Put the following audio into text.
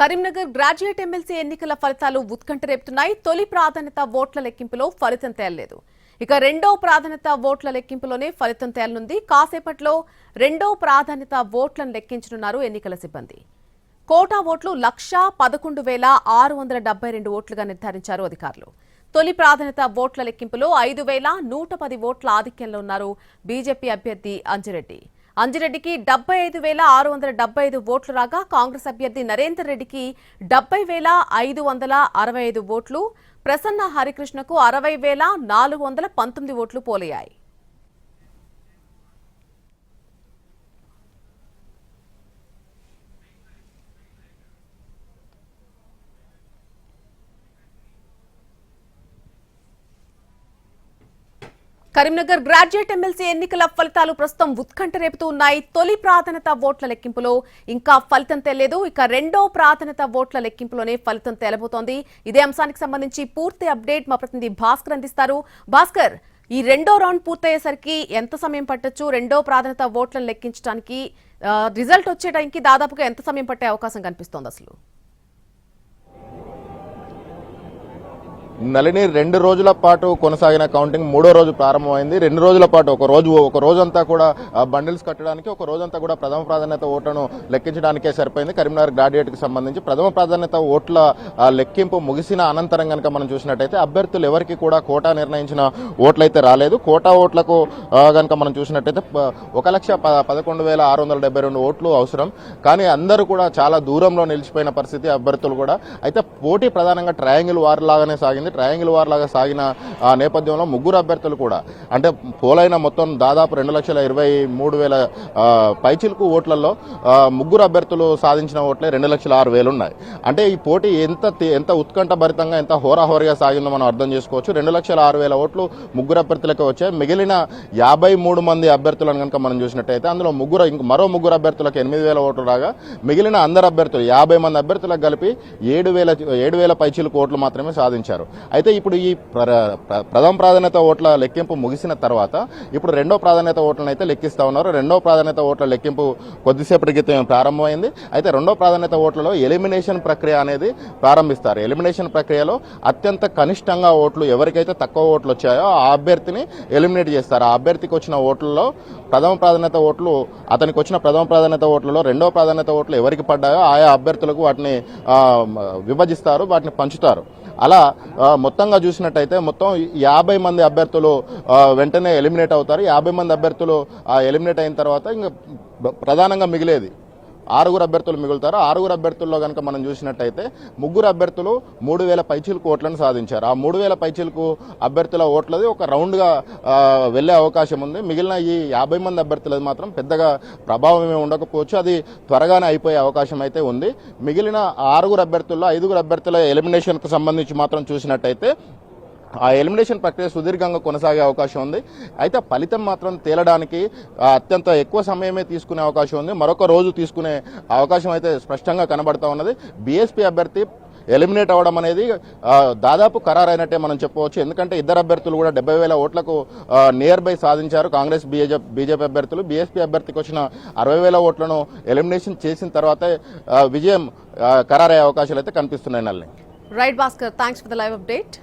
Karimnagar graduate MLC ఎన్నికల ఫలితాలు ఉత్కంఠ రేపుతున్నాయి. తొలి ప్రాధాన్యత ఓట్ల లెక్కింపులో ఫలితం తేలలేదు. ఇక రెండో ప్రాధాన్యత ఓట్ల లెక్కింపులోనే ఫలితం తేలనుంది. కాసేపట్లో రెండో ప్రాధాన్యత ఓట్లను లెక్కించనున్నారు ఎన్నికల సిబ్బంది. కోటా ఓట్లు లక్ష పదకొండు వేల ఆరు వందల డెబ్బై రెండు ఓట్లుగా నిర్ధారించారు అధికారులు. తొలి ప్రాధాన్యత ఓట్ల లెక్కింపులో ఐదు వేల నూట పది ఓట్ల ఆధిక్యంలో ఉన్నారు బీజేపీ అభ్యర్థి అంజిరెడ్డి. అంజిరెడ్డికి డెబ్బై ఐదు వేల ఆరు వందల డెబ్బై ఐదు ఓట్లు రాగా కాంగ్రెస్ అభ్యర్థి నరేందర్ రెడ్డికి డెబ్బై వేల ఐదు వందల అరవై ఐదు ఓట్లు ప్రసన్న హరికృష్ణకు అరవై వేల నాలుగు వందల పంతొమ్మిది ఓట్లు పోలయ్యాయి. కరీంనగర్ గ్రాడ్యుయేట్ ఎమ్మెల్సీ ఎన్నికల ఫలితాలు ప్రస్తుతం ఉత్కంఠ రేపుతూ ఉన్నాయి తొలి ప్రాధాన్యత ఓట్ల లెక్కింపులో ఇంకా ఫలితం తెలియదు ఇక రెండో ప్రాధాన్యత ఓట్ల లెక్కింపులోనే ఫలితం తేలబోతోంది. ఇదే అంశానికి సంబంధించి పూర్తి అప్డేట్ మా ప్రతినిధి భాస్కర్ అందిస్తారు. భాస్కర్ ఈ రెండో రౌండ్ పూర్తయ్యేసరికి ఎంత సమయం పట్టొచ్చు? రెండో ప్రాధాన్యత ఓట్లను లెక్కించడానికి రిజల్ట్ రిజల్ట్ టైంకి దాదాపుగా ఎంత సమయం పట్టే అవకాశం కనిపిస్తోంది అసలు? నలిని రెండు రోజుల పాటు కొనసాగిన కౌంటింగ్ మూడో రోజు ప్రారంభమైంది. రెండు రోజుల పాటు ఒక రోజు ఒక రోజంతా కూడా బండిల్స్ కట్టడానికి ఒక రోజంతా కూడా ప్రథమ ప్రాధాన్యత ఓట్లను లెక్కించడానికే సరిపోయింది. కరీంనగర్ గ్రాడ్యుయేట్కి సంబంధించి ప్రథమ ప్రాధాన్యత ఓట్ల లెక్కింపు ముగిసిన అనంతరం కనుక మనం చూసినట్టయితే అభ్యర్థులు ఎవరికి కూడా కోటా నిర్ణయించిన ఓట్లు అయితే రాలేదు. కోటా ఓట్లకు కనుక మనం చూసినట్టయితే ఒక లక్ష ప- పదకొండు వేల ఆరు వందల డెబ్బై రెండు ఓట్లు అవసరం. కానీ అందరూ కూడా చాలా దూరంలో నిలిచిపోయిన పరిస్థితి అభ్యర్థులు కూడా. అయితే పోటీ ప్రధానంగా ట్రయాంగిల్ వార్ లాగానే సాగింది ట్రయాంగిల్ వార్ లాగా సాగిన ఆ నేపథ్యంలో ముగ్గురు అభ్యర్థులు కూడా అంటే పోలైన మొత్తం దాదాపు రెండు లక్షల ఇరవై మూడు వేల పైచిలుకు పైచిలకు ఓట్లలో ముగ్గురు అభ్యర్థులు సాధించిన ఓట్లే రెండు లక్షల ఆరు వేలు ఉన్నాయి అంటే ఈ పోటీ ఎంత ఎంత ఉత్కంఠ భరితంగా ఎంత హోరాహోరీగా సాగిందో మనం అర్థం చేసుకోవచ్చు. రెండు లక్షల ఆరు వేల ఓట్లు ముగ్గురు అభ్యర్థులకే వచ్చాయి. మిగిలిన యాభై మూడు మంది అభ్యర్థులను కనుక మనం చూసినట్టయితే అందులో ముగ్గురు ఇంక మరో ముగ్గురు అభ్యర్థులకు ఎనిమిది వేల ఓట్లు రాగా మిగిలిన అందరు అభ్యర్థులు యాభై మంది అభ్యర్థులకు కలిపి ఏడు వేల ఏడు వేల పైచీలకు ఓట్లు మాత్రమే సాధించారు. అయితే ఇప్పుడు ఈ ప్ర- ప్రథమ ప్రాధాన్యత ఓట్ల లెక్కింపు ముగిసిన తర్వాత ఇప్పుడు రెండో ప్రాధాన్యత ఓట్లను అయితే లెక్కిస్తూ ఉన్నారు. రెండో ప్రాధాన్యత ఓట్ల లెక్కింపు కొద్దిసేపటి క్రితం ప్రారంభమైంది. అయితే రెండో ప్రాధాన్యత ఓట్లలో ఎలిమినేషన్ ప్రక్రియ అనేది ప్రారంభిస్తారు. ఎలిమినేషన్ ప్రక్రియలో అత్యంత కనిష్టంగా ఓట్లు ఎవరికైతే తక్కువ ఓట్లు వచ్చాయో ఆ అభ్యర్థిని ఎలిమినేట్ చేస్తారు. ఆ అభ్యర్థికి వచ్చిన ఓట్లలో ప్రథమ ప్రాధాన్యత ఓట్లు అతనికి వచ్చిన ప్రథమ ప్రాధాన్యత ఓట్లలో రెండో ప్రాధాన్యత ఓట్లు ఎవరికి పడ్డాయో ఆయా అభ్యర్థులకు వాటిని విభజిస్తారు వాటిని పంచుతారు. అలా మొత్తంగా చూసినట్టయితే మొత్తం యాభై మంది అభ్యర్థులు వెంటనే ఎలిమినేట్ అవుతారు. యాభై మంది అభ్యర్థులు ఎలిమినేట్ అయిన తర్వాత ఇంకా ప్రధానంగా మిగిలేది. ఆరుగురు అభ్యర్థులు మిగులుతారు. ఆరుగురు అభ్యర్థుల్లో కనుక మనం చూసినట్టయితే ముగ్గురు అభ్యర్థులు మూడు వేల పైచీలకు ఓట్లను సాధించారు. ఆ మూడు వేల పైచీలకు అభ్యర్థుల ఓట్లది ఒక రౌండ్గా వెళ్ళే అవకాశం ఉంది. మిగిలిన ఈ యాభై మంది అభ్యర్థులది మాత్రం పెద్దగా ప్రభావం ఏమి ఉండకపోవచ్చు. అది త్వరగానే అయిపోయే అవకాశం అయితే ఉంది. మిగిలిన ఆరుగురు అభ్యర్థుల్లో ఐదుగురు అభ్యర్థుల ఎలిమినేషన్కు సంబంధించి మాత్రం చూసినట్టయితే ఆ ఎలిమినేషన్ ప్రక్రియ సుదీర్ఘంగా కొనసాగే అవకాశం ఉంది. అయితే ఫలితం మాత్రం తేలడానికి అత్యంత ఎక్కువ సమయమే తీసుకునే అవకాశం ఉంది. మరొక రోజు తీసుకునే అవకాశం అయితే స్పష్టంగా కనబడతా ఉన్నది. బీఎస్పీ అభ్యర్థి ఎలిమినేట్ అవ్వడం అనేది దాదాపు ఖరారైనట్టే మనం చెప్పవచ్చు. ఎందుకంటే ఇద్దరు అభ్యర్థులు కూడా డెబ్బై వేల ఓట్లకు నియర్ బై సాధించారు. కాంగ్రెస్ బీజేపీ బీజేపీ అభ్యర్థులు. బీఎస్పీ అభ్యర్థికి వచ్చిన అరవై వేల ఓట్లను ఎలిమినేషన్ చేసిన తర్వాతే విజయం ఖరారయ్యే అవకాశాలు అయితే కనిపిస్తున్నాయి నల్లి right Bhaskar thanks for the live update